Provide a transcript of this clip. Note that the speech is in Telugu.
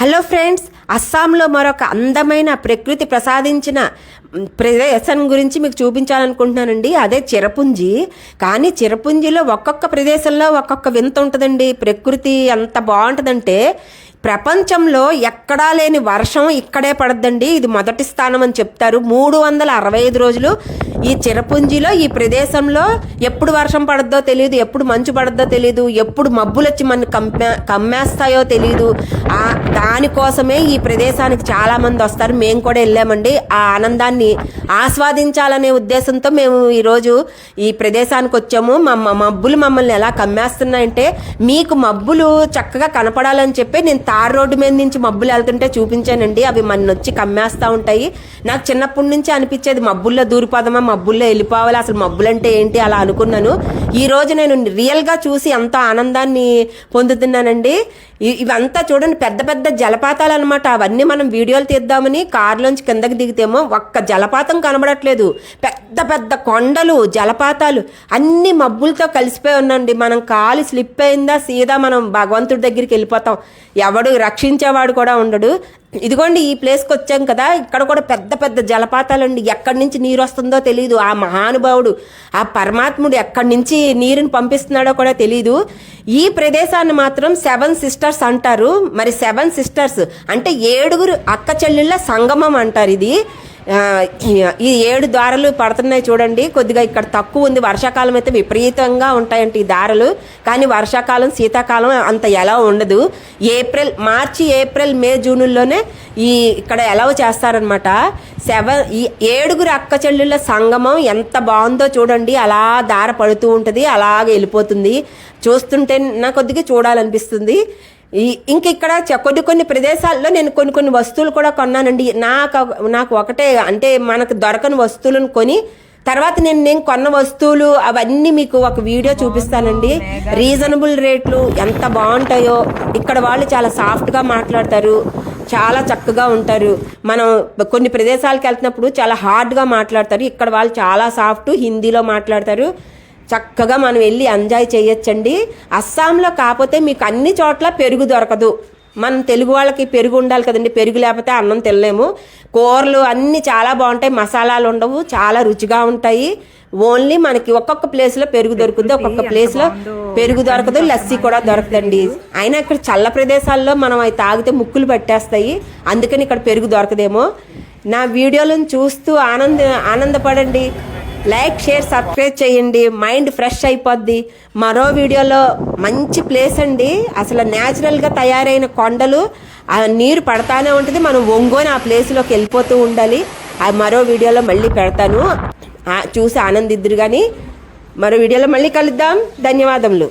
హలో ఫ్రెండ్స్ అస్సాంలో మరొక అందమైన ప్రకృతి ప్రసాదించిన ప్రదేశం గురించి మీకు చూపించాలనుకుంటున్నానండి. అదే చిరపుంజి. కానీ చిరపుంజిలో ఒక్కొక్క ప్రదేశంలో ఒక్కొక్క వింత ఉంటుందండి. ప్రకృతి ఎంత బాగుంటుందంటే ప్రపంచంలో ఎక్కడా లేని వర్షం ఇక్కడే పడద్దండి. ఇది మొదటి స్థానం అని చెప్తారు. మూడు వందల అరవై ఐదు రోజులు ఈ చిరపుంజిలో ఈ ప్రదేశంలో ఎప్పుడు వర్షం పడద్దో తెలియదు ఎప్పుడు మంచు పడద్దో తెలియదు ఎప్పుడు మబ్బులు వచ్చి మన కమ్మే కమ్మేస్తాయో తెలియదు ఆ దానికోసమే ఈ ప్రదేశానికి చాలామంది వస్తారు. మేము కూడా వెళ్ళామండి. ఆ ఆనందాన్ని ఆస్వాదించాలనే ఉద్దేశంతో మేము ఈరోజు ఈ ప్రదేశానికి వచ్చాము. మా మబ్బులు మమ్మల్ని ఎలా కమ్మేస్తున్నాయంటే మీకు మబ్బులు చక్కగా కనపడాలని చెప్పి నేను తార్ రోడ్డు మీద నుంచి మబ్బులు వెళ్తుంటే చూపించానండి. అవి మన వచ్చి కమ్మేస్తూ ఉంటాయి. నాకు చిన్నప్పటి నుంచి అనిపించేది మబ్బుల్లో దూరిపోదామా మబ్బుల్లో వెళ్ళిపోవాలి అసలు మబ్బులు అంటే ఏంటి అలా అనుకున్నాను. ఈ రోజు నేను రియల్గా చూసి ఎంతో ఆనందాన్ని పొందుతున్నానండి. ఇవంతా చూడండి పెద్ద పెద్ద జలపాతాలు అనమాట అవన్నీ మనం వీడియోలు తీద్దామని కారులోంచి కిందకి దిగితేమో ఒక్క జలపాతం కనబడట్లేదు. పెద్ద పెద్ద కొండలు జలపాతాలు అన్ని మబ్బులతో కలిసిపోయి ఉందండి మనం కాలు స్లిప్ అయిందా సీదా మనం భగవంతుడి దగ్గరికి వెళ్ళిపోతాం. ఎవడు రక్షించేవాడు కూడా ఉండడు. ఇదిగోండి ఈ ప్లేస్కి వచ్చాం కదా. ఇక్కడ కూడా పెద్ద పెద్ద జలపాతాలండి. ఎక్కడి నుంచి నీరు వస్తుందో తెలియదు ఆ మహానుభావుడు ఆ పరమాత్ముడు ఎక్కడి నుంచి నీరుని పంపిస్తున్నాడో కూడా తెలియదు ఈ ప్రదేశాన్ని మాత్రం సెవెన్ సిస్టర్స్ అంటారు. మరి సెవెన్ సిస్టర్స్ అంటే ఏడుగురు అక్క చెల్లెళ్ళ సంగమం అంటారు ఇది. ఈ ఏడు దారలు పడుతున్నాయి చూడండి. కొద్దిగా ఇక్కడ తక్కువ ఉంది. వర్షాకాలం అయితే విపరీతంగా ఉంటాయంటే ఈ దారలు. కానీ వర్షాకాలం శీతాకాలం అంత ఎలా ఉండదు. ఏప్రిల్ మార్చి ఏప్రిల్ మే జూనుల్లోనే ఈ ఇక్కడ ఎలవ చేస్తారనమాట సెవెన్ ఈ ఏడుగురు అక్క చెల్లెళ్ళ సంగమం ఎంత బాగుందో చూడండి. అలా దార పడుతూ ఉంటుంది. అలాగే వెళ్ళిపోతుంది. చూస్తుంటే నా కొద్దిగా చూడాలనిపిస్తుంది. ఈ ఇంక ఇక్కడ చ- కొన్ని కొన్ని ప్రదేశాల్లో నేను కొన్ని కొన్ని వస్తువులు కూడా కొన్నానండి. నాకు నాకు ఒకటే అంటే మనకు దొరకని వస్తువులను కొని తర్వాత నేను నేను కొన్న వస్తువులు అవన్నీ మీకు ఒక వీడియో చూపిస్తానండి. రీజనబుల్ రేట్లు ఎంత బాగుంటాయో ఇక్కడ వాళ్ళు చాలా సాఫ్ట్గా మాట్లాడతారు చాలా చక్కగా ఉంటారు. మనం కొన్ని ప్రదేశాలకు వెళ్తున్నప్పుడు చాలా హార్డ్గా మాట్లాడతారు. ఇక్కడ వాళ్ళు చాలా సాఫ్ట్ హిందీలో మాట్లాడతారు. చక్కగా మనం వెళ్ళి ఎంజాయ్ చేయొచ్చండి. అస్సాంలో కాకపోతే మీకు అన్ని చోట్ల పెరుగు దొరకదు. మనం తెలుగు వాళ్ళకి పెరుగు ఉండాలి కదండి. పెరుగు లేకపోతే అన్నం తినలేము. కూరలు అన్నీ చాలా బాగుంటాయి. మసాలాలు ఉండవు. చాలా రుచిగా ఉంటాయి. ఓన్లీ మనకి ఒక్కొక్క ప్లేస్లో పెరుగు దొరుకుతుంది ఒక్కొక్క ప్లేస్లో పెరుగు దొరకదు. లస్సీ కూడా దొరకదండి. అయినా ఇక్కడ చల్ల ప్రదేశాల్లో మనం అవి తాగితే ముక్కులు పట్టేస్తాయి. అందుకని ఇక్కడ పెరుగు దొరకదేమో. నా వీడియోలను చూస్తూ ఆనంద ఆనందపడండి. లైక్ షేర్ సబ్స్క్రైబ్ చేయండి. మైండ్ ఫ్రెష్ అయిపోద్ది. మరో వీడియోలో మంచి ప్లేస్ అండి. అసలు న్యాచురల్గా తయారైన కొండలు ఆ నీరు పడతానే ఉంటుంది. మనం ఒంగోని ఆ ప్లేస్లోకి వెళ్ళిపోతూ ఉండాలి. ఆ మరో వీడియోలో మళ్ళీ పెడతాను. చూసి ఆనందిద్దురు కానీ మరో వీడియోలో మళ్ళీ కలుద్దాం. ధన్యవాదములు.